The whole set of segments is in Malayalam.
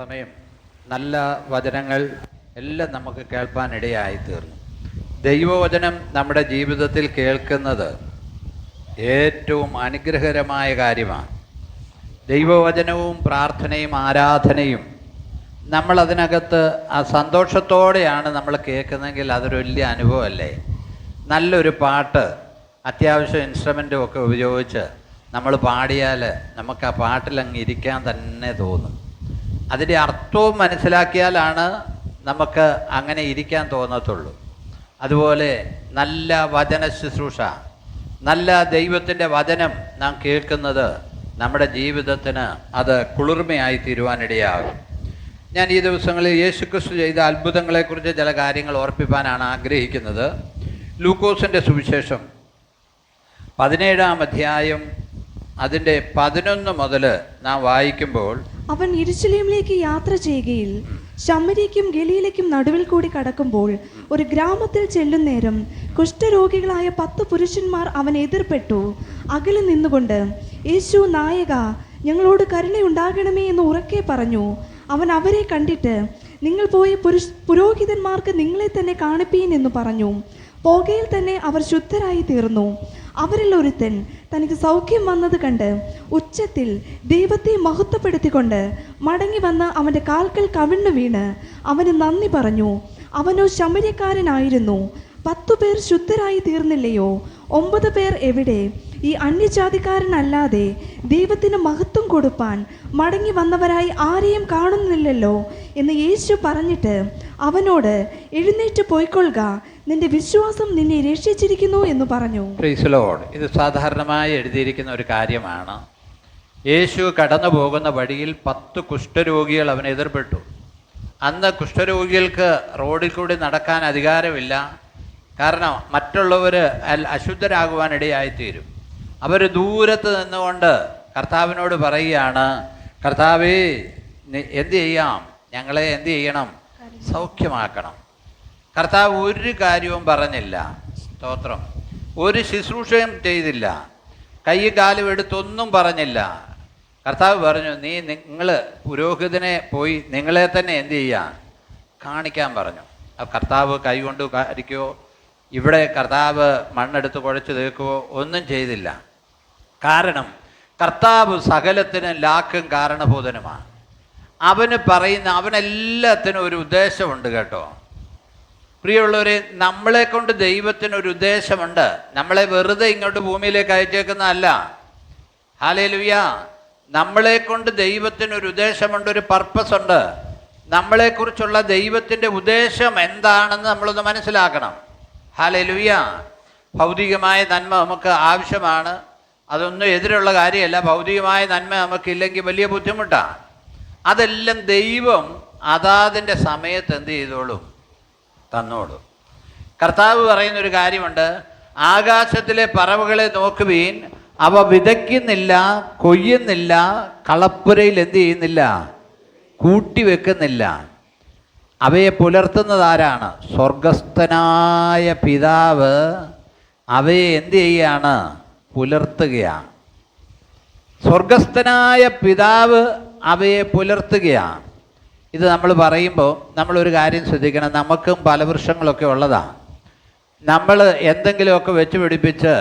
സമയം. നല്ല വചനങ്ങൾ എല്ലാം നമുക്ക് കേൾപ്പാനിടയായി തീർന്നു ദൈവവചനം നമ്മുടെ ജീവിതത്തിൽ കേൾക്കുന്നത് ഏറ്റവും അനുഗ്രഹകരമായ കാര്യമാണ്. ദൈവവചനവും പ്രാർത്ഥനയും ആരാധനയും നമ്മൾ അതിനകത്ത് ആ സന്തോഷത്തോടെയാണ് നമ്മൾ കേൾക്കുന്നതെങ്കിൽ അതൊരു വലിയ അനുഭവമല്ലേ? നല്ലൊരു പാട്ട് അത്യാവശ്യം ഇൻസ്ട്രുമെന്റും ഒക്കെ ഉപയോഗിച്ച് നമ്മൾ പാടിയാൽ നമുക്ക് ആ പാട്ടിൽ അങ്ങ് ഇരിക്കാൻ തന്നെ തോന്നും. അതിന്റെ അർത്ഥവും മനസ്സിലാക്കിയാലാണ് നമുക്ക് അങ്ങനെ ഇരിക്കാൻ തോന്നത്തുള്ളൂ. അതുപോലെ നല്ല വചന ശുശ്രൂഷ നല്ല ദൈവത്തിന്റെ വചനം നാം കേൾക്കുന്നത് നമ്മുടെ ജീവിതത്തിന് അത് കുളിർമയായി തീരുവാനിടയാകും. ഞാൻ ഈ ദിവസങ്ങളിൽ യേശുക്രിസ്തു ചെയ്ത അത്ഭുതങ്ങളെക്കുറിച്ച് ചില കാര്യങ്ങൾ ഓർപ്പിപ്പാനാണ് ആഗ്രഹിക്കുന്നത്. ലൂക്കോസിന്റെ സുവിശേഷം പതിനേഴാം അധ്യായം അതിന്റെ പതിനൊന്ന് മുതൽ നാം വായിക്കുമ്പോൾ അവൻ ഇരുശലേമിലേക്ക് യാത്ര ചെയ്യുകയിൽ ശമരിക്കും ഗലിയിലേക്കും നടുവിൽ കൂടി കടക്കുമ്പോൾ ഒരു ഗ്രാമത്തിൽ ചെല്ലുന്നേരം കുഷ്ഠരോഗികളായ പത്ത് പുരുഷന്മാർ അവൻ എതിർപ്പെട്ടു. അകലെ നിന്നുകൊണ്ട് യേശു നായക ഞങ്ങളോട് കരുണയുണ്ടാകണമേ എന്ന് ഉറക്കെ പറഞ്ഞു. അവൻ അവരെ കണ്ടിട്ട് നിങ്ങൾ പോയി പുരുഷ പുരോഹിതന്മാർക്ക് നിങ്ങളെ തന്നെ കാണിപ്പീൻ എന്ന് പറഞ്ഞു. പോകയിൽ തന്നെ അവർ ശുദ്ധരായി തീർന്നു. അവരിൽ ഒരുത്തൻ തനിക്ക് സൗഖ്യം വന്നത് കണ്ട് ഉച്ചത്തിൽ ദൈവത്തെ മഹത്വപ്പെടുത്തിക്കൊണ്ട് മടങ്ങി വന്ന് അവന്റെ കാൽക്കൽ കവിണ്ണു വീണ് അവന് നന്ദി പറഞ്ഞു അവനോ ശമര്യക്കാരനായിരുന്നു. പത്തു പേർ ശുദ്ധരായി തീർന്നില്ലയോ? ഒമ്പത് പേർ എവിടെ? ഈ അന്യജാതിക്കാരനല്ലാതെ ദൈവത്തിന് മഹത്വം കൊടുപ്പാൻ മടങ്ങി വന്നവരായി ആരെയും കാണുന്നില്ലല്ലോ? എന്ന് യേശു പറഞ്ഞിട്ട് അവനോട് എഴുന്നേറ്റ് പോയിക്കൊള്ളുക. നിന്റെ വിശ്വാസം നിന്നെ രക്ഷിച്ചിരിക്കുന്നു എന്ന് പറഞ്ഞു. ഇത് സാധാരണമായി എഴുതിയിരിക്കുന്ന ഒരു കാര്യമാണ്. യേശു കടന്നു പോകുന്ന വഴിയിൽ പത്ത് കുഷ്ഠരോഗികൾ അവനെ എതിർപ്പെട്ടു. അന്ന് കുഷ്ഠരോഗികൾക്ക് റോഡിൽ കൂടി നടക്കാൻ അധികാരമില്ല. കാരണം മറ്റുള്ളവർ അശുദ്ധരാകുവാനിടയായിത്തീരും. അവർ ദൂരത്ത് നിന്നുകൊണ്ട് കർത്താവിനോട് പറയുകയാണ് കർത്താവേ എന്ത് ചെയ്യാം? ഞങ്ങളെ എന്ത് ചെയ്യണം? സൗഖ്യമാക്കണം. കർത്താവ് ഒരു കാര്യവും പറഞ്ഞില്ല. സ്തോത്രം. ഒരു ശുശ്രൂഷയും ചെയ്തില്ല. കൈ കാലും എടുത്തൊന്നും പറഞ്ഞില്ല. കർത്താവ് പറഞ്ഞു നീ നിങ്ങൾ പുരോഹിതനെ പോയി നിങ്ങളെ തന്നെ എന്ത് ചെയ്യാൻ കാണിക്കാൻ പറഞ്ഞു. ആ കർത്താവ് കൈകൊണ്ട് കാരിക്കോ ഇവിടെ കർത്താവ് മണ്ണെടുത്ത് കുഴച്ച് തീർക്കുവോ ഒന്നും ചെയ്തില്ല. കാരണം കർത്താവ് സകലത്തിനും ലാക്കും കാരണഭൂതനുമാണ്. അവന് പറയുന്ന അവനെല്ലാത്തിനും ഒരു ഉദ്ദേശമുണ്ട് കേട്ടോ. പ്രിയമുള്ളവരെ നമ്മളെ കൊണ്ട് ദൈവത്തിന് ഒരു ഉദ്ദേശമുണ്ട്. നമ്മളെ വെറുതെ ഇങ്ങോട്ട് ഭൂമിയിലേക്ക് അയച്ചേക്കുന്നതല്ല. ഹാലേലുയ്യ നമ്മളെ കൊണ്ട് ദൈവത്തിന് ഒരു ഉദ്ദേശമുണ്ട് ഒരു പർപ്പസ് ഉണ്ട്. നമ്മളെക്കുറിച്ചുള്ള ദൈവത്തിന്റെ ഉദ്ദേശം എന്താണെന്ന് നമ്മളൊന്ന് മനസ്സിലാക്കണം. ഹാലേലുയ്യ ഭൗതികമായ നന്മ നമുക്ക് ആവശ്യമാണ്. അതൊന്നും എതിരുള്ള കാര്യമല്ല. ഭൗതികമായ നന്മ നമുക്കില്ലെങ്കിൽ വലിയ ബുദ്ധിമുട്ടാണ് അതെല്ലാം ദൈവം അതാതിന്റെ സമയത്ത് എന്ത് ചെയ്തോളും? തന്നോളൂ കർത്താവ് പറയുന്ന ഒരു കാര്യമുണ്ട്. ആകാശത്തിലെ പറവുകളെ നോക്കുവീൻ അവ വിതയ്ക്കുന്നില്ല കൊയ്യുന്നില്ല കളപ്പുരയിൽ എന്ത് ചെയ്യുന്നില്ല കൂട്ടിവെക്കുന്നില്ല. അവയെ പുലർത്തുന്നത് ആരാണ്? സ്വർഗസ്ഥനായ പിതാവ് അവയെ എന്ത് ചെയ്യുകയാണ്? പുലർത്തുകയാണ്. സ്വർഗസ്ഥനായ പിതാവ് അവയെ പുലർത്തുകയാണ്. ഇത് നമ്മൾ പറയുമ്പോൾ നമ്മളൊരു കാര്യം ശ്രദ്ധിക്കണം. നമുക്കും ഫലവൃക്ഷങ്ങളൊക്കെ ഉള്ളതാണ് നമ്മൾ എന്തെങ്കിലുമൊക്കെ വെച്ച് പിടിപ്പിച്ച്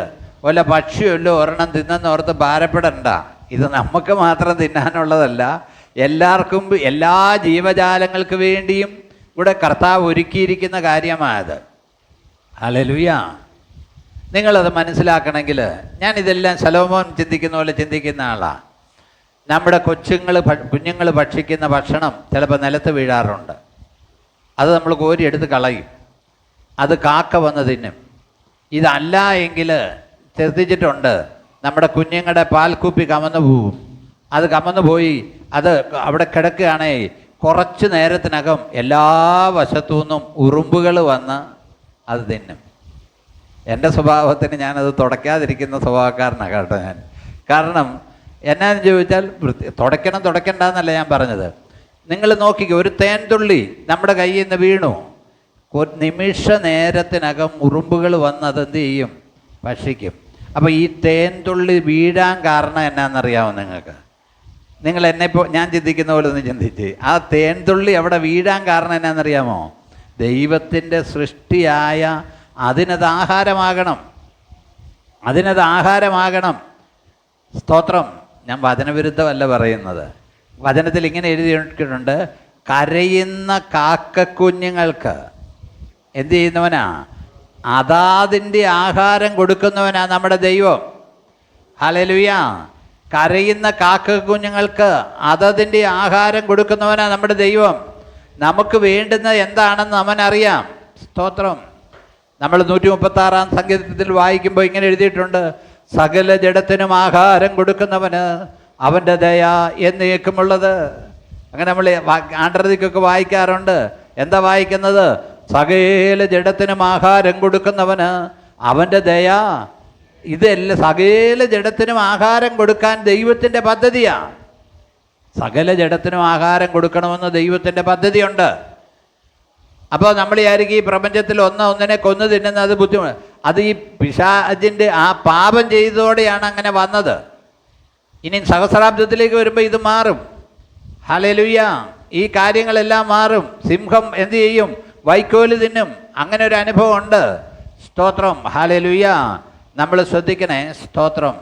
വല്ല പക്ഷിയല്ലോ ഒരെണ്ണം തിന്നെന്നോർത്ത് ഭാരപ്പെടണ്ട. ഇത് നമുക്ക് മാത്രം തിന്നാനുള്ളതല്ല. എല്ലാവർക്കും എല്ലാ ജീവജാലങ്ങൾക്ക് വേണ്ടിയും ഇവിടെ കർത്താവ് ഒരുക്കിയിരിക്കുന്ന കാര്യമായത്. അലലുയ നിങ്ങളത് മനസ്സിലാക്കണമെങ്കിൽ ഞാനിതെല്ലാം സലോമോൻ ചിന്തിക്കുന്ന പോലെ ചിന്തിക്കുന്ന ആളാണ് നമ്മുടെ കൊച്ചുങ്ങൾ കുഞ്ഞുങ്ങൾ ഭക്ഷിക്കുന്ന ഭക്ഷണം ചിലപ്പോൾ നിലത്ത് വീഴാറുണ്ട്. അത് നമ്മൾ കോരിയെടുത്ത് കളയും. അത് കാക്ക വന്ന് തിന്നും. ഇതല്ല എങ്കിൽ ശ്രദ്ധിച്ചിട്ടുണ്ട് നമ്മുടെ കുഞ്ഞുങ്ങളുടെ പാൽക്കുപ്പി കമന്നു പോവും. അത് കമന്നു പോയി അത് അവിടെ കിടക്കുകയാണേ കുറച്ച് നേരത്തിനകം എല്ലാ വശത്തു നിന്നും ഉറുമ്പുകൾ വന്ന് അത് തിന്നും. എന്റെ സ്വഭാവത്തിന് ഞാനത് തുടയ്ക്കാതിരിക്കുന്ന സ്വഭാവക്കാരനാണ് കേട്ടോ ഞാൻ. കാരണം എന്നാന്ന് ചോദിച്ചാൽ വൃത്തി തുടയ്ക്കണം തുടയ്ക്കണ്ടെന്നല്ല ഞാൻ പറഞ്ഞത്. നിങ്ങൾ നോക്കിക്കോ ഒരു തേൻതുള്ളി നമ്മുടെ കയ്യിൽ നിന്ന് വീണു. നിമിഷ നേരത്തിനകം ഉറുമ്പുകൾ വന്ന് അതെന്ത് ചെയ്യും? ഭക്ഷിക്കും. അപ്പോൾ ഈ തേൻതുള്ളി വീഴാൻ കാരണം എന്നാണെന്നറിയാമോ നിങ്ങൾക്ക്? നിങ്ങൾ എന്നെ ഇപ്പോൾ ഞാൻ ചിന്തിക്കുന്ന പോലെ ഒന്ന് ചിന്തിച്ച്. ആ തേൻതുള്ളി അവിടെ വീഴാൻ കാരണം എന്നാണെന്നറിയാമോ ദൈവത്തിന്റെ സൃഷ്ടിയായ അതിനത് ആഹാരമാകണം അതിനത് ആഹാരമാകണം സ്തോത്രം. ഞാൻ വചനവിരുദ്ധമല്ല പറയുന്നത്. വചനത്തിൽ ഇങ്ങനെ എഴുതിയിട്ടുണ്ട് കരയുന്ന കാക്കക്കുഞ്ഞുങ്ങൾക്ക്. എന്ത് ചെയ്യുന്നവനാ? അതാതിന്റെ ആഹാരം കൊടുക്കുന്നവനാ നമ്മുടെ ദൈവം. ഹലലുയ കരയുന്ന കാക്കക്കുഞ്ഞുങ്ങൾക്ക് അതതിന്റെ ആഹാരം കൊടുക്കുന്നവനാ നമ്മുടെ ദൈവം. നമുക്ക് വേണ്ടുന്നത് എന്താണെന്ന് അവനറിയാം. സ്തോത്രം. നമ്മൾ നൂറ്റി മുപ്പത്താറാം സംഗീതത്തിൽ വായിക്കുമ്പോൾ ഇങ്ങനെ എഴുതിയിട്ടുണ്ട് സകല ജഡത്തിനും ആഹാരം കൊടുക്കുന്നവന് അവന്റെ ദയ എന്നേക്കുമുള്ളത്. അങ്ങനെ നമ്മൾ ആണ്ടർദിക്കൊക്കെ വായിക്കാറുണ്ട്. എന്താ വായിക്കുന്നത്? സകല ജഡത്തിനും ആഹാരം കൊടുക്കുന്നവന് അവന്റെ ദയ. ഇതെല്ലാം സകല ജഡത്തിനും ആഹാരം കൊടുക്കാൻ ദൈവത്തിന്റെ പദ്ധതിയാണ് സകല ജഡത്തിനും ആഹാരം കൊടുക്കണമെന്ന് ദൈവത്തിന്റെ പദ്ധതിയുണ്ട്. അപ്പോൾ നമ്മൾ ആയിരിക്കും ഈ പ്രപഞ്ചത്തിൽ ഒന്ന് ഒന്നിനെ കൊന്നു തിന്നുന്നത് ബുദ്ധിമുട്ട് അത് ഈ പിശാജിന്റെ ആ പാപം ചെയ്തതോടെയാണ് അങ്ങനെ വന്നത്. ഇനി സഹസ്രാബ്ദത്തിലേക്ക് വരുമ്പോൾ ഇത് മാറും. ഹലലുയ്യ ഈ കാര്യങ്ങളെല്ലാം മാറും. സിംഹം എന്ത് ചെയ്യും? വൈക്കോൽ തിന്നും. അങ്ങനെ ഒരു അനുഭവം ഉണ്ട്. സ്തോത്രം. ഹാലലുയ്യ നമ്മൾ ശ്രദ്ധിക്കണേ സ്തോത്രം.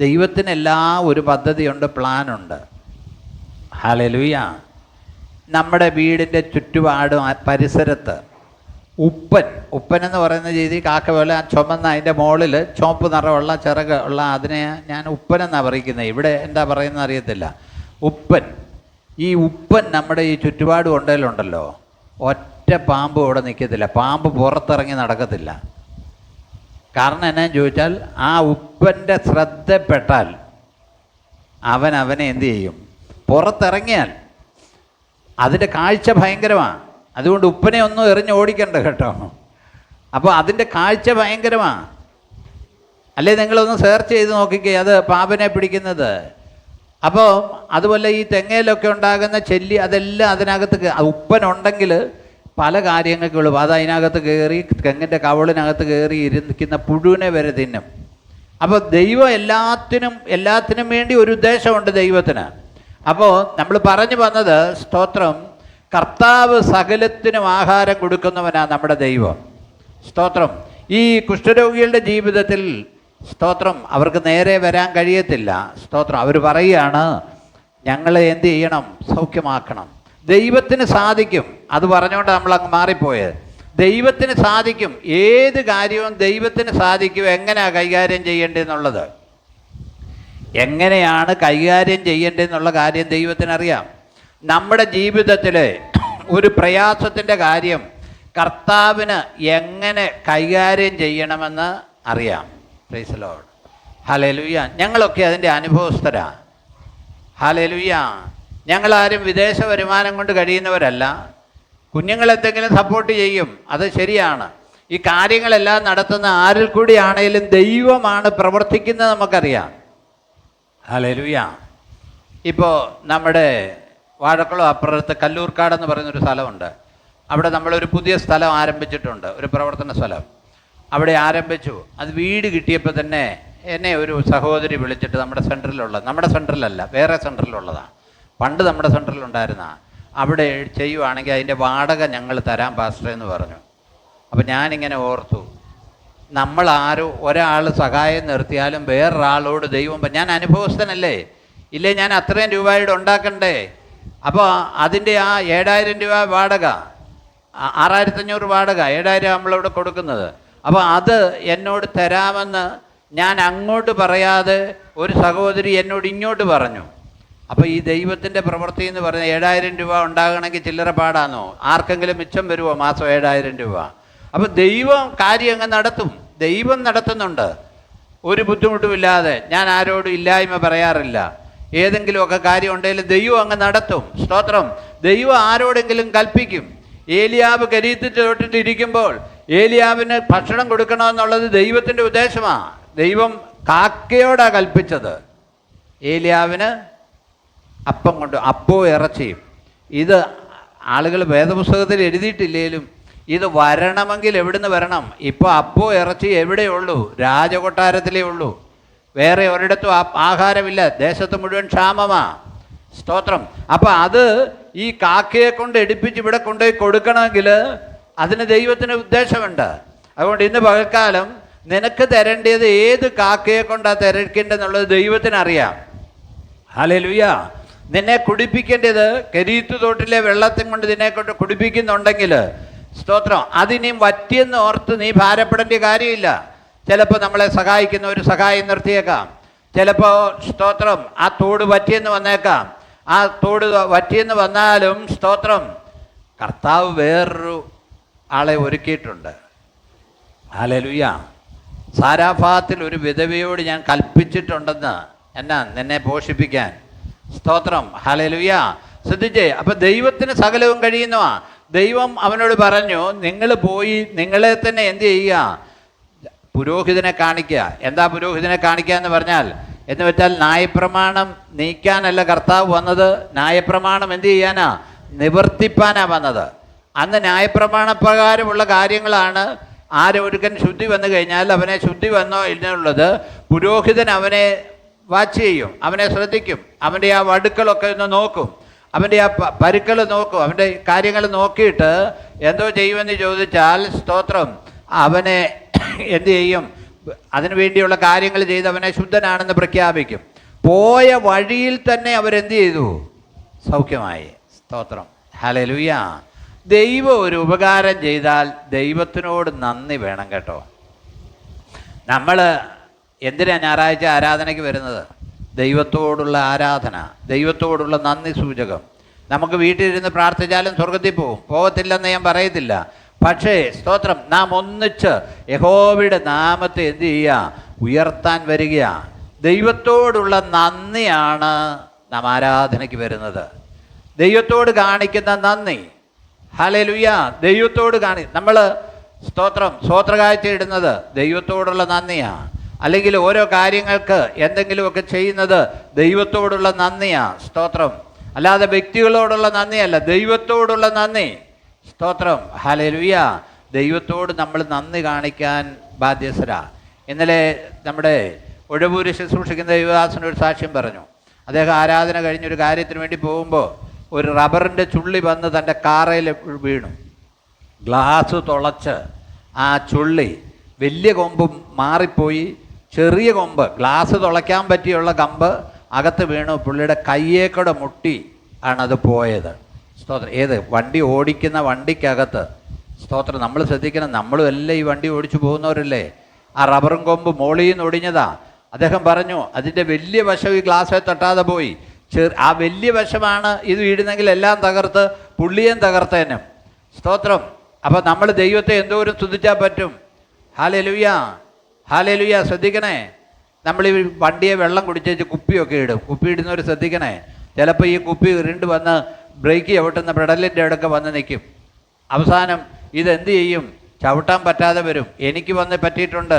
ദൈവത്തിനെല്ലാം ഒരു പദ്ധതിയുണ്ട് പ്ലാനുണ്ട്. ഹാലലുയ്യ നമ്മുടെ വീടിന്റെ ചുറ്റുപാടും പരിസരത്ത് ഉപ്പൻ. ഉപ്പൻ എന്ന് പറയുന്ന രീതി കാക്ക പോലെ ആ ചുമന്ന അതിന്റെ മുകളിൽ ചുവപ്പ് നിറമുള്ള ചിറക് ഉള്ള അതിനെ ഞാൻ ഉപ്പൻ എന്നാണ് പറയുന്നത്. ഇവിടെ എന്താ പറയുന്നത് അറിയത്തില്ല. ഉപ്പൻ. ഈ ഉപ്പൻ നമ്മുടെ ഈ ചുറ്റുപാട് കൊണ്ടേലുണ്ടല്ലോ. ഒറ്റ പാമ്പ് ഇവിടെ നിൽക്കത്തില്ല. പാമ്പ് പുറത്തിറങ്ങി നടക്കത്തില്ല. കാരണം എന്നാ ചോദിച്ചാൽ ആ ഉപ്പന്റെ ശ്രദ്ധപ്പെട്ടാൽ അവൻ അവനെ എന്തു ചെയ്യും? പുറത്തിറങ്ങിയാൽ. അതിന്റെ കാഴ്ച ഭയങ്കരമാണ്. അതുകൊണ്ട് ഉപ്പനെ ഒന്നും എറിഞ്ഞ് ഓടിക്കണ്ട കേട്ടോ. അപ്പോൾ അതിന്റെ കാഴ്ച ഭയങ്കരമാണ് അല്ലേ നിങ്ങളൊന്ന് സെർച്ച് ചെയ്ത് നോക്കിക്കേ അത് പാപനെ പിടിക്കുന്നത്. അപ്പോൾ അതുപോലെ ഈ തെങ്ങയിലൊക്കെ ഉണ്ടാകുന്ന ചെല്ലി അതെല്ലാം അതിനകത്ത് ഉപ്പനുണ്ടെങ്കിൽ പല കാര്യങ്ങൾക്കുള്ളൂ അത് അതിനകത്ത് കയറി തെങ്ങിന്റെ കവളിനകത്ത് കയറി ഇരിക്കുന്ന പുഴുവിനെ വരെ തിന്നും. അപ്പോൾ ദൈവം എല്ലാത്തിനും എല്ലാത്തിനും വേണ്ടി ഒരു ഉദ്ദേശമുണ്ട് ദൈവത്തിന്. അപ്പോൾ നമ്മൾ പറഞ്ഞു വന്നത് സ്തോത്രം കർത്താവ് സകലത്തിനും ആഹാരം കൊടുക്കുന്നവനാണ് നമ്മുടെ ദൈവം. സ്തോത്രം. ഈ കുഷ്ഠരോഗികളുടെ ജീവിതത്തിൽ സ്തോത്രം. അവർക്ക് നേരെ വരാൻ കഴിയത്തില്ല. സ്തോത്രം. അവർ പറയുകയാണ് ഞങ്ങളെ എന്ത് ചെയ്യണം? സൗഖ്യമാക്കണം. ദൈവത്തിന് സാധിക്കും. അത് പറഞ്ഞുകൊണ്ട് നമ്മൾ അങ്ങ് മാറിപ്പോയത്. ദൈവത്തിന് സാധിക്കും. ഏത് കാര്യവും ദൈവത്തിന് സാധിക്കും. എങ്ങനെയാണ് കൈകാര്യം ചെയ്യേണ്ടതെന്നുള്ളത്? എങ്ങനെയാണ് കൈകാര്യം ചെയ്യേണ്ടതെന്നുള്ള കാര്യം ദൈവത്തിനറിയാം. നമ്മുടെ ജീവിതത്തിൽ ഒരു പ്രയാസത്തിന്റെ കാര്യം കർത്താവിന് എങ്ങനെ കൈകാര്യം ചെയ്യണമെന്ന് അറിയാം. പ്രൈസലോഡ് ഹലലുയ്യ ഞങ്ങളൊക്കെ അതിന്റെ അനുഭവസ്ഥരാണ് ഹലലുയ്യ ഞങ്ങളാരും വിദേശ വരുമാനം കൊണ്ട് കഴിയുന്നവരല്ല. കുഞ്ഞുങ്ങളെന്തെങ്കിലും സപ്പോർട്ട് ചെയ്യും. അത് ശരിയാണ്. ഈ കാര്യങ്ങളെല്ലാം നടത്തുന്ന ആരിൽ കൂടിയാണേലും ദൈവമാണ് പ്രവർത്തിക്കുന്നത് നമുക്കറിയാം. ഹലലുയ്യ ഇപ്പോൾ നമ്മുടെ വാഴക്കുളം അപ്പുറത്ത് കല്ലൂർക്കാടെന്ന് പറയുന്നൊരു സ്ഥലമുണ്ട്. അവിടെ നമ്മളൊരു പുതിയ സ്ഥലം ആരംഭിച്ചിട്ടുണ്ട്. ഒരു പ്രവർത്തന സ്ഥലം. അവിടെ ആരംഭിച്ചു. അത് വീട് കിട്ടിയപ്പോൾ തന്നെ എന്നെ ഒരു സഹോദരി വിളിച്ചിട്ട് നമ്മുടെ സെന്ററിലുള്ള നമ്മുടെ സെന്ററിലല്ല വേറെ സെന്ററിലുള്ളതാണ് പണ്ട് നമ്മുടെ സെന്ററിലുണ്ടായിരുന്ന അവിടെ ചെയ്യുവാണെങ്കിൽ അതിന്റെ വാടക ഞങ്ങൾ തരാം പാസ്റ്റർ എന്ന് പറഞ്ഞു. അപ്പോൾ ഞാനിങ്ങനെ ഓർത്തു നമ്മൾ ആരോ ഒരാൾ സഹായം നിർത്തിയാലും വേറൊരാളോട് ദൈവം ഞാൻ അനുഭവസ്ഥനല്ലേ? ഇല്ലേ ഞാൻ അത്രയും രൂപയുടെ ഉണ്ടാക്കണ്ടേ? അപ്പോൾ അതിന്റെ ആ ഏഴായിരം രൂപ വാടക ആറായിരത്തഞ്ഞൂറ് വാടക ഏഴായിരം നമ്മളിവിടെ കൊടുക്കുന്നത്. അപ്പോൾ അത് എന്നോട് തരാമെന്ന് ഞാൻ അങ്ങോട്ട് പറയാതെ ഒരു സഹോദരി എന്നോട് ഇങ്ങോട്ട് പറഞ്ഞു. അപ്പോൾ ഈ ദൈവത്തിന്റെ പ്രവൃത്തി എന്ന് പറഞ്ഞാൽ ഏഴായിരം രൂപ ഉണ്ടാകണമെങ്കിൽ ചില്ലറ പാടാന്നോ? ആർക്കെങ്കിലും മിച്ചം വരുമോ മാസം ഏഴായിരം രൂപ? അപ്പോൾ ദൈവം കാര്യം അങ്ങ് നടത്തും. ദൈവം നടത്തുന്നുണ്ട്. ഒരു ബുദ്ധിമുട്ടുമില്ലാതെ. ഞാൻ ആരോടും ഇല്ലായ്മ പറയാറില്ല. ഏതെങ്കിലുമൊക്കെ കാര്യം ഉണ്ടെങ്കിൽ ദൈവം അങ്ങ് നടത്തും. സ്തോത്രം. ദൈവം ആരോടെങ്കിലും കൽപ്പിക്കും. ഏലിയാവ് കരീത്തിട്ട് ഇരിക്കുമ്പോൾ ഏലിയാവിന് ഭക്ഷണം കൊടുക്കണമെന്നുള്ളത് ദൈവത്തിന്റെ ഉദ്ദേശമാണ് ദൈവം കാക്കയോടാണ് കൽപ്പിച്ചത്. ഏലിയാവിന് അപ്പം കൊണ്ട് അപ്പോ ഇറച്ചിയും. ഇത് ആളുകൾ വേദപുസ്തകത്തിൽ എഴുതിയിട്ടില്ലേലും ഇത് വരണമെങ്കിൽ എവിടുന്ന് വരണം? ഇപ്പോൾ അപ്പോ ഇറച്ചി എവിടെയുള്ളൂ? രാജകൊട്ടാരത്തിലേ ഉള്ളൂ. വേറെ ഒരിടത്തും ആഹാരമില്ല. ദേശത്ത് മുഴുവൻ ക്ഷാമമാ. സ്തോത്രം. അപ്പോൾ അത് ഈ കാക്കയെ കൊണ്ട് എടുപ്പിച്ച് ഇവിടെ കൊണ്ടുപോയി കൊടുക്കണമെങ്കിൽ അതിന് ദൈവത്തിന് ഉദ്ദേശമുണ്ട്. അതുകൊണ്ട് ഇന്ന് പകൽക്കാലം നിനക്ക് തരേണ്ടത് ഏത് കാക്കയെ കൊണ്ടാണ് തിരക്കേണ്ടതെന്നുള്ളത് ദൈവത്തിനറിയാം. ഹാലലുയ നിന്നെ കുടിപ്പിക്കേണ്ടത് കരീത്തു തോട്ടിലെ വെള്ളത്തിൽ കൊണ്ട് നിന്നെ കൊണ്ട് കുടിപ്പിക്കുന്നുണ്ടെങ്കിൽ സ്തോത്രം. അതിനെയും വറ്റിയെന്ന് ഓർത്ത് നീ ഭാരപ്പെടേണ്ട കാര്യമില്ല. ചിലപ്പോൾ നമ്മളെ സഹായിക്കുന്ന ഒരു സഹായം നിർത്തിയേക്കാം. ചിലപ്പോൾ സ്തോത്രം ആ തോട് വറ്റിയെന്ന് വന്നേക്കാം. ആ തോട് വറ്റിയെന്ന് വന്നാലും സ്തോത്രം. കർത്താവ് വേറൊരു ആളെ ഒരുക്കിയിട്ടുണ്ട്. ഹല്ലേലൂയ. സാരാഭാഗത്തിൽ ഒരു വിധവയോട് ഞാൻ കൽപ്പിച്ചിട്ടുണ്ടെന്ന് എന്നാ നിന്നെ പോഷിപ്പിക്കാൻ. സ്തോത്രം. ഹലലുയ ശ്രദ്ധിച്ചേ അപ്പം ദൈവത്തിന് സകലവും കഴിയുന്നവാ ദൈവം അവനോട് പറഞ്ഞു നിങ്ങൾ പോയി നിങ്ങളെ തന്നെ എന്ത് ചെയ്യുക? പുരോഹിതനെ കാണിക്കുക. എന്താ പുരോഹിതനെ കാണിക്കുക എന്ന് പറഞ്ഞാൽ എന്ന് വെച്ചാൽ ന്യായപ്രമാണം നീക്കാനല്ല കർത്താവ് വന്നത്. നായപ്രമാണം എന്ത് ചെയ്യാനാ? നിവർത്തിപ്പാനാ വന്നത്. അന്ന് ന്യായപ്രമാണ പ്രകാരമുള്ള കാര്യങ്ങളാണ് ആരൊരുക്കൻ ശുദ്ധി വന്നു കഴിഞ്ഞാൽ അവനെ ശുദ്ധി വന്നോ എന്നുള്ളത് പുരോഹിതൻ അവനെ വാച്ച് ചെയ്യും. അവനെ ശ്രദ്ധിക്കും. അവന്റെ ആ വടുക്കളൊക്കെ ഒന്ന് നോക്കും. അവന്റെ ആ പരുക്കൾ നോക്കും. അവന്റെ കാര്യങ്ങൾ നോക്കിയിട്ട് എന്തോ ചെയ്യുമെന്ന് ചോദിച്ചാൽ സ്തോത്രം അവനെ എന്ത് ചെയ്യും? അതിനു വേണ്ടിയുള്ള കാര്യങ്ങൾ ചെയ്ത് അവനെ ശുദ്ധനാണെന്ന് പ്രഖ്യാപിക്കും. പോയ വഴിയിൽ തന്നെ അവരെന്ത് ചെയ്തു? സൗഖ്യമായി. സ്തോത്രം. ഹലലുയ ദൈവം ഒരു ഉപകാരം ചെയ്താൽ ദൈവത്തിനോട് നന്ദി വേണം കേട്ടോ. നമ്മൾ എന്തിനാ ഞായറാഴ്ച ആരാധനയ്ക്ക് വരുന്നത്? ദൈവത്തോടുള്ള ആരാധന ദൈവത്തോടുള്ള നന്ദി സൂചകം. നമുക്ക് വീട്ടിലിരുന്ന് പ്രാർത്ഥിച്ചാലും സ്വർഗത്തിൽ പോകും പോകത്തില്ലെന്ന് ഞാൻ പറയത്തില്ല. പക്ഷേ സ്തോത്രം നാം ഒന്നിച്ച് യഹോവയുടെ നാമത്തെ എന്തു ചെയ്യുക? ഉയർത്താൻ വരിക ദൈവത്തോടുള്ള നന്ദിയാണ് നാം ആരാധനയ്ക്ക് വരുന്നത്. ദൈവത്തോട് കാണിക്കുന്ന നന്ദി. ഹലലുയ ദൈവത്തോട് കാണി നമ്മൾ സ്തോത്രം സ്തോത്രകാഴ്ച ഇടുന്നത് ദൈവത്തോടുള്ള നന്ദിയാണ് അല്ലെങ്കിൽ ഓരോ കാര്യങ്ങൾക്ക് എന്തെങ്കിലുമൊക്കെ ചെയ്യുന്നത് ദൈവത്തോടുള്ള നന്ദിയാണ് സ്തോത്രം. അല്ലാതെ വ്യക്തികളോടുള്ള നന്ദിയല്ല ദൈവത്തോടുള്ള നന്ദി. സ്തോത്രം. ഹലരുയ ദൈവത്തോട് നമ്മൾ നന്ദി കാണിക്കാൻ ബാധ്യസ്ഥരാ. ഇന്നലെ നമ്മുടെ ഒഴവൂര് ശുശ്രൂഷിക്കുന്ന ദൈവദാസൻ ഒരു സാക്ഷ്യം പറഞ്ഞു. അദ്ദേഹം ആരാധന കഴിഞ്ഞൊരു കാര്യത്തിന് വേണ്ടി പോകുമ്പോൾ ഒരു റബ്ബറിന്റെ ചുള്ളി വന്ന് തന്റെ കാറയിൽ വീണു. ഗ്ലാസ് തുളച്ച് ആ ചുള്ളി വലിയ കൊമ്പും മാറിപ്പോയി. ചെറിയ കൊമ്പ്. ഗ്ലാസ് തുളയ്ക്കാൻ പറ്റിയുള്ള കമ്പ് അകത്ത് വീണു. പുള്ളിയുടെ കയ്യേക്കൂടെ മുട്ടി ആണത് പോയത്. സ്തോത്രം. ഏത്? വണ്ടി ഓടിക്കുന്ന വണ്ടിക്കകത്ത്. സ്തോത്രം. നമ്മൾ ശ്രദ്ധിക്കണം നമ്മളും എല്ലാം ഈ വണ്ടി ഓടിച്ചു പോകുന്നവരല്ലേ? ആ റബ്ബറും കൊമ്പ് മോളിൽ നിന്ന് ഒടിഞ്ഞതാ. അദ്ദേഹം പറഞ്ഞു അതിന്റെ വലിയ വശം ഈ ഗ്ലാസ്സിൽ തട്ടാതെ പോയി. ചെറു ആ വലിയ വശമാണ് ഇത് വീടുന്നെങ്കിൽ എല്ലാം തകർത്ത് പുള്ളിയും തകർത്തേനും. സ്തോത്രം. അപ്പോൾ നമ്മൾ ദൈവത്തെ എന്തോരം സ്തുതിച്ചാൽ പറ്റും? ഹാലലുയ. ഹാലലുയ ശ്രദ്ധിക്കണേ. നമ്മൾ ഈ വണ്ടിയെ വെള്ളം കുടിച്ചേച്ച് കുപ്പിയൊക്കെ ഇടും. കുപ്പി ഇടുന്നവർ ശ്രദ്ധിക്കണേ. ചിലപ്പോൾ ഈ കുപ്പി ഇരുണ്ട് വന്ന് ബ്രേക്ക് ചവിട്ടുന്ന ബ്രഡലിന്റെ അടുക്ക വന്ന് നിൽക്കും അവസാനം ഇതെന്ത് ചെയ്യും? ചവിട്ടാൻ പറ്റാതെ വരും. എനിക്ക് വന്ന് പറ്റിയിട്ടുണ്ട്.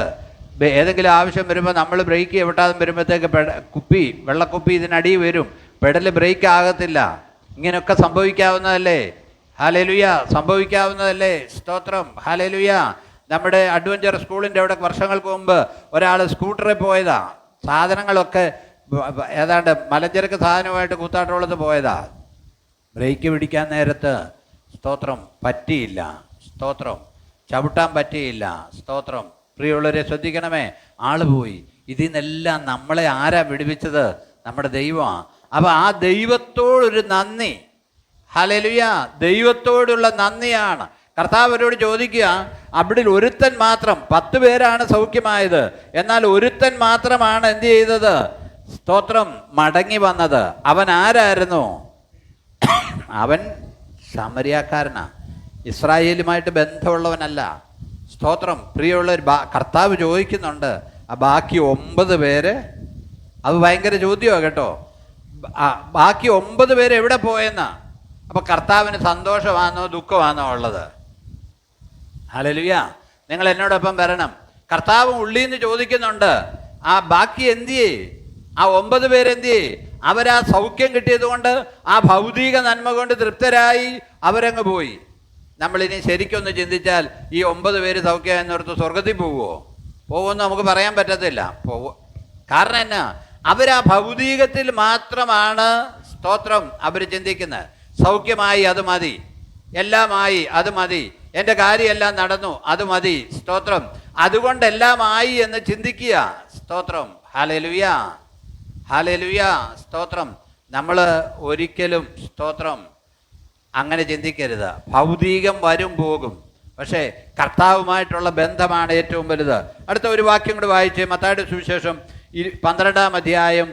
ഏതെങ്കിലും ആവശ്യം വരുമ്പോൾ നമ്മൾ ബ്രേക്ക് ചവിട്ടാതെ വരുമ്പോഴത്തേക്ക് കുപ്പി വെള്ളക്കുപ്പി ഇതിനടി വരും. പെടൽ ബ്രേക്ക് ആകത്തില്ല. ഇങ്ങനെയൊക്കെ സംഭവിക്കാവുന്നതല്ലേ? ഹാലേലുയ സംഭവിക്കാവുന്നതല്ലേ? സ്തോത്രം. ഹാലേലുയ. നമ്മുടെ അഡ്വഞ്ചർ സ്കൂളിന്റെ അവിടെ വർഷങ്ങൾക്ക് മുമ്പ് ഒരാൾ സ്കൂട്ടറിൽ പോയതാ. സാധനങ്ങളൊക്കെ ഏതാണ്ട് മലഞ്ചരക്ക് സാധനമായിട്ട് കൂത്താട്ടുള്ളത് പോയതാ. ബ്രേക്ക് പിടിക്കാൻ നേരത്ത് സ്തോത്രം പറ്റിയില്ല. സ്തോത്രം. ചവിട്ടാൻ പറ്റിയില്ല. സ്തോത്രം. പ്രിയുള്ളവരെ ശ്രദ്ധിക്കണമേ ആൾ പോയി. ഇതിൽ നിന്നെല്ലാം നമ്മളെ ആരാ വിടുവിച്ചത്? നമ്മുടെ ദൈവമാണ് അപ്പോൾ ആ ദൈവത്തോടൊരു നന്ദി. ഹലലുയ ദൈവത്തോടുള്ള നന്ദിയാണ്. കർത്താവ് അവരോട് ചോദിക്കുക അവിടെ ഒരുത്തൻ മാത്രം പത്ത് പേരാണ് സൗഖ്യമായത്. എന്നാൽ ഒരുത്തൻ മാത്രമാണ് എന്ത് ചെയ്തത്? സ്തോത്രം മടങ്ങി വന്നത്. അവൻ ആരായിരുന്നു? അവൻ സമരിയാക്കാരനാ ഇസ്രായേലുമായിട്ട് ബന്ധമുള്ളവനല്ല. സ്തോത്രം. പ്രിയമുള്ള ഒരു കർത്താവ് ചോദിക്കുന്നുണ്ട്. ആ ബാക്കി ഒമ്പത് പേര് അത് ഭയങ്കര ചോദ്യമാണ് കേട്ടോ. ആ, ബാക്കി ഒമ്പത് പേര് എവിടെ പോയെന്നാ? അപ്പൊ കർത്താവിന് സന്തോഷമാണോ ദുഃഖമാണോ ഉള്ളത്? ഹലലുയ നിങ്ങൾ എന്നോടൊപ്പം വരണം. കർത്താവ് ഉള്ളിൽ നിന്ന് ചോദിക്കുന്നുണ്ട് ആ ബാക്കി എന്തിയേ? ആ ഒമ്പത് പേരെന്തിയേ അവരാ സൗഖ്യം കിട്ടിയത് കൊണ്ട് ആ ഭൗതിക നന്മ കൊണ്ട് തൃപ്തരായി അവരങ്ങ് പോയി. നമ്മളിനി ശരിക്കൊന്ന് ചിന്തിച്ചാൽ ഈ ഒമ്പത് പേര് സൗഖ്യം എന്നോർത്ത് സ്വർഗത്തിൽ പോവുമോ പോകുമെന്ന് നമുക്ക് പറയാൻ പറ്റത്തില്ല. പോവ. കാരണം എന്നാ? അവരാ ഭൗതികത്തിൽ മാത്രമാണ് സ്തോത്രം അവർ ചിന്തിക്കുന്നത്. സൗഖ്യമായി അത് മതി. എല്ലാമായി അത് മതി. എന്റെ കാര്യമെല്ലാം നടന്നു അത് മതി. സ്തോത്രം. അതുകൊണ്ടെല്ലാമായി എന്ന് ചിന്തിക്കുക. സ്തോത്രം. ഹാലലുയ ഹാലലുയ സ്തോത്രം. നമ്മൾ ഒരിക്കലും സ്തോത്രം അങ്ങനെ ചിന്തിക്കരുത്. ഭൗതികം വരും പോകും. പക്ഷേ കർത്താവുമായിട്ടുള്ള ബന്ധമാണ് ഏറ്റവും വലുത്. അടുത്ത ഒരു വാക്യം കൂടി വായിച്ച് മത്തായുടെ സുവിശേഷം പന്ത്രണ്ടാം അധ്യായം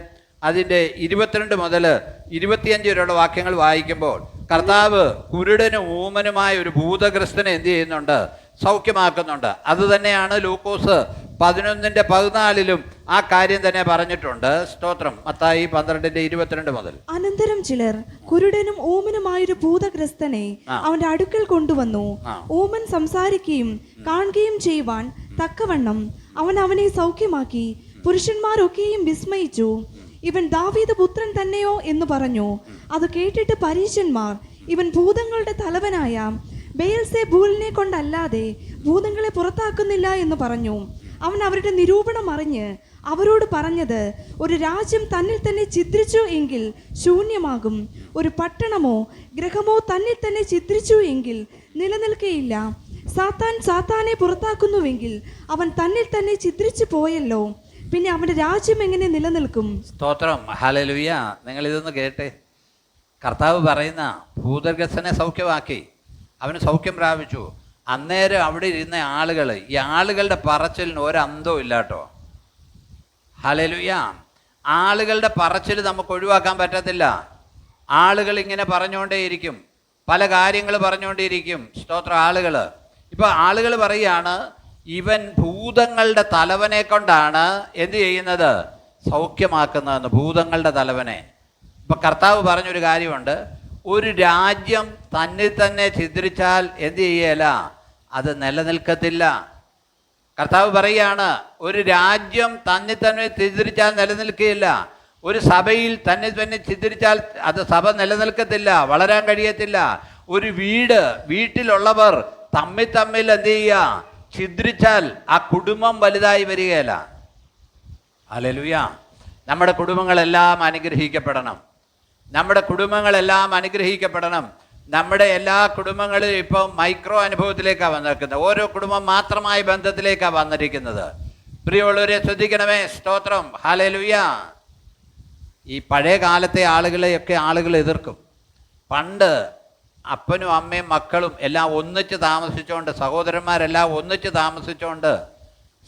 അതിന്റെ ഇരുപത്തിരണ്ട് മുതൽ ഇരുപത്തിയഞ്ച് വരെയുള്ള വാക്യങ്ങൾ വായിക്കുമ്പോൾ കർത്താവ് കുരുടനും ഊമനുമായ ഒരു ഭൂതഗ്രസ്തനെ എന്ത് ചെയ്യുന്നുണ്ട്? സൗഖ്യമാക്കുന്നുണ്ട്. അത് തന്നെയാണ് ലൂക്കോസ് പതിനൊന്നിന്റെ പതിനാലിലും ആ കാര്യം തന്നെ പറഞ്ഞിട്ടുണ്ട്. സ്തോത്രം. മത്തായി പന്ത്രണ്ടിന്റെ ഇരുപത്തിരണ്ട് മുതൽ. അനന്തരം ചിലർ കുരുടനും ഊമനുമായൊരു ഭൂതഗ്രസ്തനെ. അവന്റെ അടുക്കൽ കൊണ്ടുവന്നു. ഊമൻ സംസാരിക്കുകയും കാണുകയും ചെയ്യുവാൻ തക്കവണ്ണം അവൻ അവനെ സൗഖ്യമാക്കി. പുരുഷന്മാരൊക്കെയും വിസ്മയിച്ചു. ഇവൻ ദാവീദ് പുത്രൻ തന്നെയോ എന്ന് പറഞ്ഞു. അത് കേട്ടിട്ട് പരീശന്മാർ ഇവൻ ഭൂതങ്ങളുടെ തലവനായ ബെയൽസെ ബൂലിനെ കൊണ്ടല്ലാതെ ഭൂതങ്ങളെ പുറത്താക്കുന്നില്ല എന്ന് പറഞ്ഞു. അവൻ അവരുടെ നിരൂപണം അറിഞ്ഞ് അവരോട് പറഞ്ഞത് ഒരു രാജ്യം തന്നിൽ തന്നെ ചിത്രിച്ചു എങ്കിൽ ശൂന്യമാകും. ഒരു പട്ടണമോ ഗ്രഹമോ തന്നിൽ തന്നെ ചിത്രിച്ചു എങ്കിൽ നിലനിൽക്കേയില്ല. സാത്താൻ സാത്താനെ പുറത്താക്കുന്നുവെങ്കിൽ അവൻ തന്നിൽ തന്നെ ചിത്രിച്ചു പോയല്ലോ. പിന്നെ അവന്റെ രാജ്യം എങ്ങനെ നിലനിൽക്കും? സ്തോത്രം. ഹലലുയ നിങ്ങൾ ഇതൊന്ന് കേട്ടെ. കർത്താവ് പറയുന്ന ഭൂതർഗസനെ സൗഖ്യമാക്കി. അവന് സൗഖ്യം പ്രാപിച്ചു. അന്നേരം അവിടെ ഇരുന്ന ആളുകൾ ഈ ആളുകളുടെ പറച്ചിലിന് ഒരന്തവും ഇല്ലാട്ടോ. ഹലലുയാ ആളുകളുടെ പറച്ചിൽ നമുക്ക് ഒഴിവാക്കാൻ പറ്റത്തില്ല. ആളുകൾ ഇങ്ങനെ പറഞ്ഞുകൊണ്ടേയിരിക്കും. പല കാര്യങ്ങൾ പറഞ്ഞുകൊണ്ടേയിരിക്കും. സ്തോത്ര ആളുകൾ ഇപ്പൊ ആളുകൾ പറയുകയാണ് ഇവൻ ഭൂതങ്ങളുടെ തലവനെ കൊണ്ടാണ് എന്ത് ചെയ്യുന്നത്? സൗഖ്യമാക്കുന്നതെന്ന് ഭൂതങ്ങളുടെ തലവനെ. ഇപ്പൊ കർത്താവ് പറഞ്ഞൊരു കാര്യമുണ്ട്. ഒരു രാജ്യം തന്നെ തന്നെ ഛിദ്രിച്ചാൽ എന്ത് ചെയ്യല? അത് നിലനിൽക്കത്തില്ല. കർത്താവ് പറയുകയാണ് ഒരു രാജ്യം തന്നെ തന്നെ ഛിദ്രിച്ചാൽ നിലനിൽക്കുകയില്ല. ഒരു സഭയിൽ തന്നെ തന്നെ ഛിദ്രിച്ചാൽ അത് സഭ നിലനിൽക്കത്തില്ല വളരാൻ കഴിയത്തില്ല. ഒരു വീട് വീട്ടിലുള്ളവർ തമ്മിൽ തമ്മിൽ എന്ത് ചെയ്യുക? ഛിദ്രിച്ചാൽ ആ കുടുംബം വലുതായി വരികയില്ല. അലലുയ നമ്മുടെ കുടുംബങ്ങളെല്ലാം അനുഗ്രഹിക്കപ്പെടണം. നമ്മുടെ കുടുംബങ്ങളെല്ലാം അനുഗ്രഹിക്കപ്പെടണം. നമ്മുടെ എല്ലാ കുടുംബങ്ങളും ഇപ്പോൾ മൈക്രോ അനുഭവത്തിലേക്കാണ് വന്നിരിക്കുന്നത്. ഓരോ കുടുംബം മാത്രമായ ബന്ധത്തിലേക്കാണ് വന്നിരിക്കുന്നത്. പ്രിയമുള്ളവരെ ശ്രദ്ധിക്കണമേ. സ്തോത്രം. ഹാലലുയ ഈ പഴയ കാലത്തെ ആളുകളെയൊക്കെ ആളുകൾ എതിർക്കും. പണ്ട് അപ്പനും അമ്മയും മക്കളും എല്ലാം ഒന്നിച്ച് താമസിച്ചുകൊണ്ട് സഹോദരന്മാരെല്ലാം ഒന്നിച്ച് താമസിച്ചുകൊണ്ട്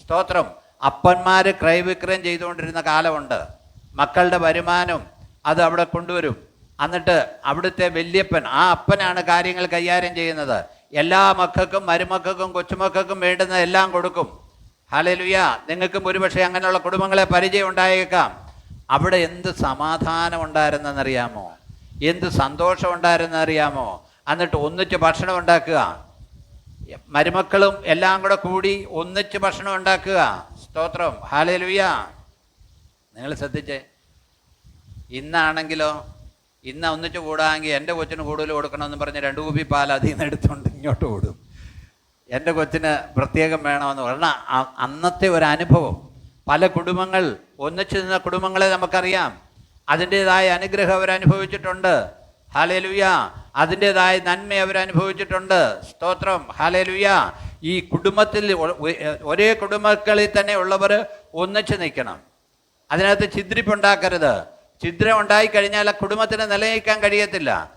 സ്തോത്രം. അപ്പന്മാർ ക്രയവിക്രയം ചെയ്തുകൊണ്ടിരുന്ന കാലമുണ്ട്. മക്കളുടെ വരുമാനം അത് അവിടെ കൊണ്ടുവരും. എന്നിട്ട് അവിടുത്തെ വല്യപ്പൻ ആ അപ്പനാണ് കാര്യങ്ങൾ കൈകാര്യം ചെയ്യുന്നത്. എല്ലാ മക്കൾക്കും മരുമക്കൾക്കും കൊച്ചുമക്കൾക്കും വേണ്ടുന്ന എല്ലാം കൊടുക്കും. ഹലലുയ നിങ്ങൾക്കും ഒരുപക്ഷെ അങ്ങനെയുള്ള കുടുംബങ്ങളെ പരിചയം ഉണ്ടായേക്കാം. അവിടെ എന്ത് സമാധാനം ഉണ്ടായിരുന്നെന്നറിയാമോ? എന്ത് സന്തോഷം ഉണ്ടായിരുന്നെന്നറിയാമോ? എന്നിട്ട് ഒന്നിച്ച് ഭക്ഷണം ഉണ്ടാക്കുക. മരുമക്കളും എല്ലാം കൂടെ കൂടി ഒന്നിച്ച് ഭക്ഷണം ഉണ്ടാക്കുക. സ്തോത്രം. ഹാലലുയ നിങ്ങൾ ശ്രദ്ധിച്ചേ. ഇന്നാണെങ്കിലോ ഇന്ന് ഒന്നിച്ച് കൂടാമെങ്കിൽ എന്റെ കൊച്ചിന് കൂടുതൽ കൊടുക്കണമെന്ന് പറഞ്ഞ് രണ്ട് കുപ്പി പാൽ അതിൽ നിന്ന് എടുത്തുകൊണ്ട് ഇങ്ങോട്ട് ഓടും. എന്റെ കൊച്ചിന് പ്രത്യേകം വേണമെന്ന് പറഞ്ഞാൽ അന്നത്തെ ഒരു അനുഭവം. പല കുടുംബങ്ങൾ ഒന്നിച്ചു നിന്ന കുടുംബങ്ങളെ നമുക്കറിയാം. അതിന്റെതായ അനുഗ്രഹം അവരനുഭവിച്ചിട്ടുണ്ട്. ഹാലേലുയ അതിന്റെതായ നന്മ അവരനുഭവിച്ചിട്ടുണ്ട്. സ്തോത്രം. ഹാലേലുയ ഈ കുടുംബത്തിൽ ഒരേ കുടുംബക്കളിൽ തന്നെ ഉള്ളവർ ഒന്നിച്ച് നിൽക്കണം. അതിനകത്ത് ഛിദ്രിപ്പുണ്ടാക്കരുത് ഛിദ്രം ഉണ്ടായിക്കഴിഞ്ഞാൽ ആ കുടുംബത്തിന് നിലനിൽക്കാൻ കഴിയത്തില്ല.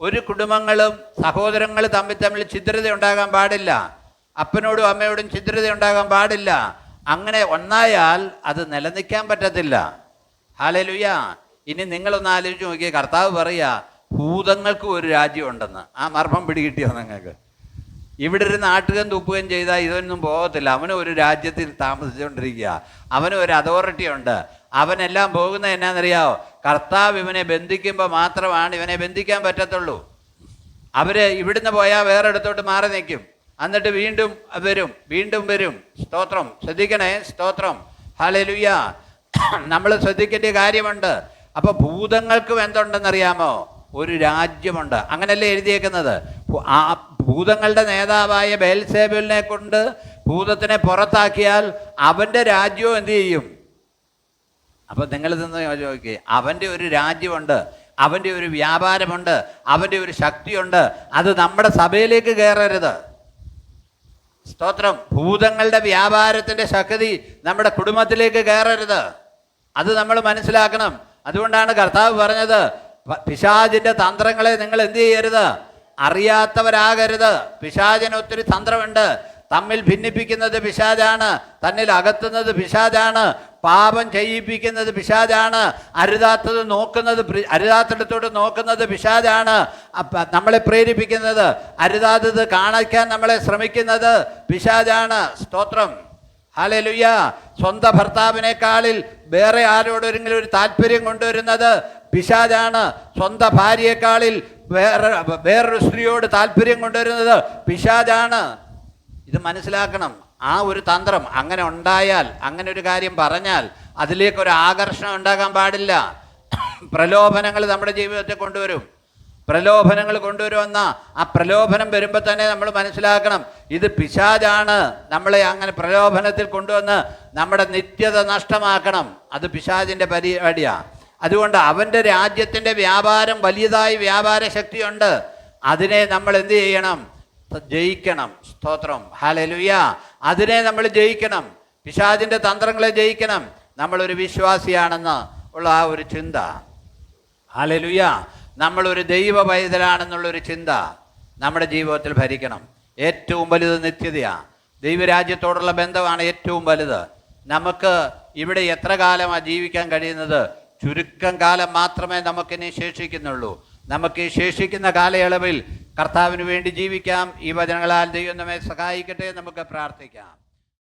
ഒരു കുടുംബങ്ങളും സഹോദരങ്ങൾ തമ്മിൽ തമ്മിൽ ഛിദ്രത ഉണ്ടാകാൻ പാടില്ല. അപ്പനോടും അമ്മയോടും ഛിദ്രത ഉണ്ടാകാൻ പാടില്ല. അങ്ങനെ ഒന്നായാൽ അത് നിലനിൽക്കാൻ പറ്റത്തില്ല. ഹാലലുയ ഇനി നിങ്ങളൊന്ന് ആലോചിച്ച് നോക്കിയേ. കർത്താവ് പറയുക ഭൂതങ്ങൾക്ക് ഒരു രാജ്യമുണ്ടെന്ന്. ആ മർമ്മം പിടികിട്ടിയോ നിങ്ങൾക്ക്? ഇവിടെ ഒരു നാട്ടുകൻ തുപ്പുകയും ചെയ്താൽ ഇതൊന്നും പോകത്തില്ല. അവനും ഒരു രാജ്യത്തിൽ താമസിച്ചുകൊണ്ടിരിക്കുക. അവനും ഒരു അതോറിറ്റി ഉണ്ട് അവനെല്ലാം പോകുന്നത് എന്നാണെന്നറിയാവോ? കർത്താവ് ഇവനെ ബന്ധിക്കുമ്പോൾ മാത്രമാണ് ഇവനെ ബന്ധിക്കാൻ പറ്റത്തുള്ളൂ. അവർ ഇവിടുന്ന് പോയാൽ വേറെ ഇടത്തോട്ട് മാറി നിൽക്കും. എന്നിട്ട് വീണ്ടും വരും വീണ്ടും വരും. സ്തോത്രം. ശ്രദ്ധിക്കണേ സ്തോത്രം. ഹാലലുയ്യ നമ്മൾ ശ്രദ്ധിക്കേണ്ട കാര്യമുണ്ട്. അപ്പൊ ഭൂതങ്ങൾക്കും എന്തുണ്ടെന്നറിയാമോ? ഒരു രാജ്യമുണ്ട്. അങ്ങനല്ലേ എഴുതിയേക്കുന്നത്? ആ ഭൂതങ്ങളുടെ നേതാവായ ബേൽസേബിലിനെ കൊണ്ട് ഭൂതത്തിനെ പുറത്താക്കിയാൽ അവന്റെ രാജ്യവും എന്ത് ചെയ്യും? അപ്പോൾ നിങ്ങൾ നിന്ന് ചോദിക്കുക അവന്റെ ഒരു രാജ്യമുണ്ട് അവന്റെ ഒരു വ്യാപാരമുണ്ട് അവന്റെ ഒരു ശക്തിയുണ്ട് അത് നമ്മുടെ സഭയിലേക്ക് കയറരുത്. സ്തോത്രം. ഭൂതങ്ങളുടെ വ്യാപാരത്തിന്റെ ശക്തി നമ്മുടെ കുടുംബത്തിലേക്ക് കയറരുത്. അത് നമ്മൾ മനസ്സിലാക്കണം. അതുകൊണ്ടാണ് കർത്താവ് പറഞ്ഞത് പിശാജിന്റെ തന്ത്രങ്ങളെ നിങ്ങൾ എന്ത് ചെയ്യരുത്? അറിയാത്തവരാകരുത്. പിശാചിന് ഒത്തിരി തന്ത്രമുണ്ട്. തമ്മിൽ ഭിന്നിപ്പിക്കുന്നത് പിശാചാണ് തന്നിൽ അകത്തുന്നത് പിശാചാണ് പാപം ചെയ്യിപ്പിക്കുന്നത് പിശാചാണ്. അരുതാത്തത് നോക്കുന്നത് അരുതാത്തടത്തോട്ട് നോക്കുന്നത് പിശാചാണ്. നമ്മളെ പ്രേരിപ്പിക്കുന്നത് അരുതാത്തത് കാണിക്കാൻ നമ്മളെ ശ്രമിക്കുന്നത് പിശാചാണ്. സ്തോത്രം. ഹാലലുയ്യ സ്വന്തം ഭർത്താവിനേക്കാളിൽ വേറെ ആരോടെങ്കിലും ഒരു താല്പര്യം കൊണ്ടുവരുന്നത് പിശാചാണ്. സ്വന്തം ഭാര്യയെക്കാളിൽ വേറെ വേറൊരു സ്ത്രീയോട് താല്പര്യം കൊണ്ടുവരുന്നത് പിശാചാണ്. ഇത് മനസ്സിലാക്കണം. ആ ഒരു തന്ത്രം അങ്ങനെ ഉണ്ടായാൽ അങ്ങനെ ഒരു കാര്യം പറഞ്ഞാൽ അതിലേക്ക് ഒരു ആകർഷണം ഉണ്ടാകാൻ പാടില്ല. പ്രലോഭനങ്ങൾ നമ്മുടെ ജീവിതത്തെ കൊണ്ടുവരും. പ്രലോഭനങ്ങൾ കൊണ്ടുവരുമെന്ന ആ പ്രലോഭനം വരുമ്പോൾ തന്നെ നമ്മൾ മനസ്സിലാക്കണം ഇത് പിശാജാണ് നമ്മളെ അങ്ങനെ പ്രലോഭനത്തിൽ കൊണ്ടുവന്ന് നമ്മുടെ നിത്യത നഷ്ടമാക്കണം. അത് പിശാജിന്റെ പരിപാടിയാണ് അതുകൊണ്ട് അവന്റെ രാജ്യത്തിന്റെ വ്യാപാരം വലിയതായി വ്യാപാര ശക്തിയുണ്ട് അതിനെ നമ്മൾ എന്ത് ചെയ്യണം? ജയിക്കണം. സ്തോത്രം. ഹാലലുയ അതിനെ നമ്മൾ ജയിക്കണം. പിശാജിന്റെ തന്ത്രങ്ങളെ ജയിക്കണം. നമ്മളൊരു വിശ്വാസിയാണെന്ന് ഉള്ള ആ ഒരു ചിന്ത. ഹാലലുയ നമ്മളൊരു ദൈവ പൈതലാണെന്നുള്ളൊരു ചിന്ത നമ്മുടെ ജീവിതത്തിൽ ഭരിക്കണം. ഏറ്റവും വലുത് നിത്യതയാണ് ദൈവരാജ്യത്തോടുള്ള ബന്ധമാണ് ഏറ്റവും വലുത്. നമുക്ക് ഇവിടെ എത്ര കാലമാണ് ജീവിക്കാൻ കഴിയുന്നത്? ചുരുക്കം കാലം മാത്രമേ നമുക്കിനി ശേഷിക്കുന്നുള്ളൂ. നമുക്ക് ഈ ശേഷിക്കുന്ന കാലയളവിൽ കർത്താവിന് വേണ്ടി ജീവിക്കാം. ഈ വചനങ്ങളാൽ ദൈവം നമ്മെ സഹായിക്കട്ടെ നമുക്ക് പ്രാർത്ഥിക്കാം.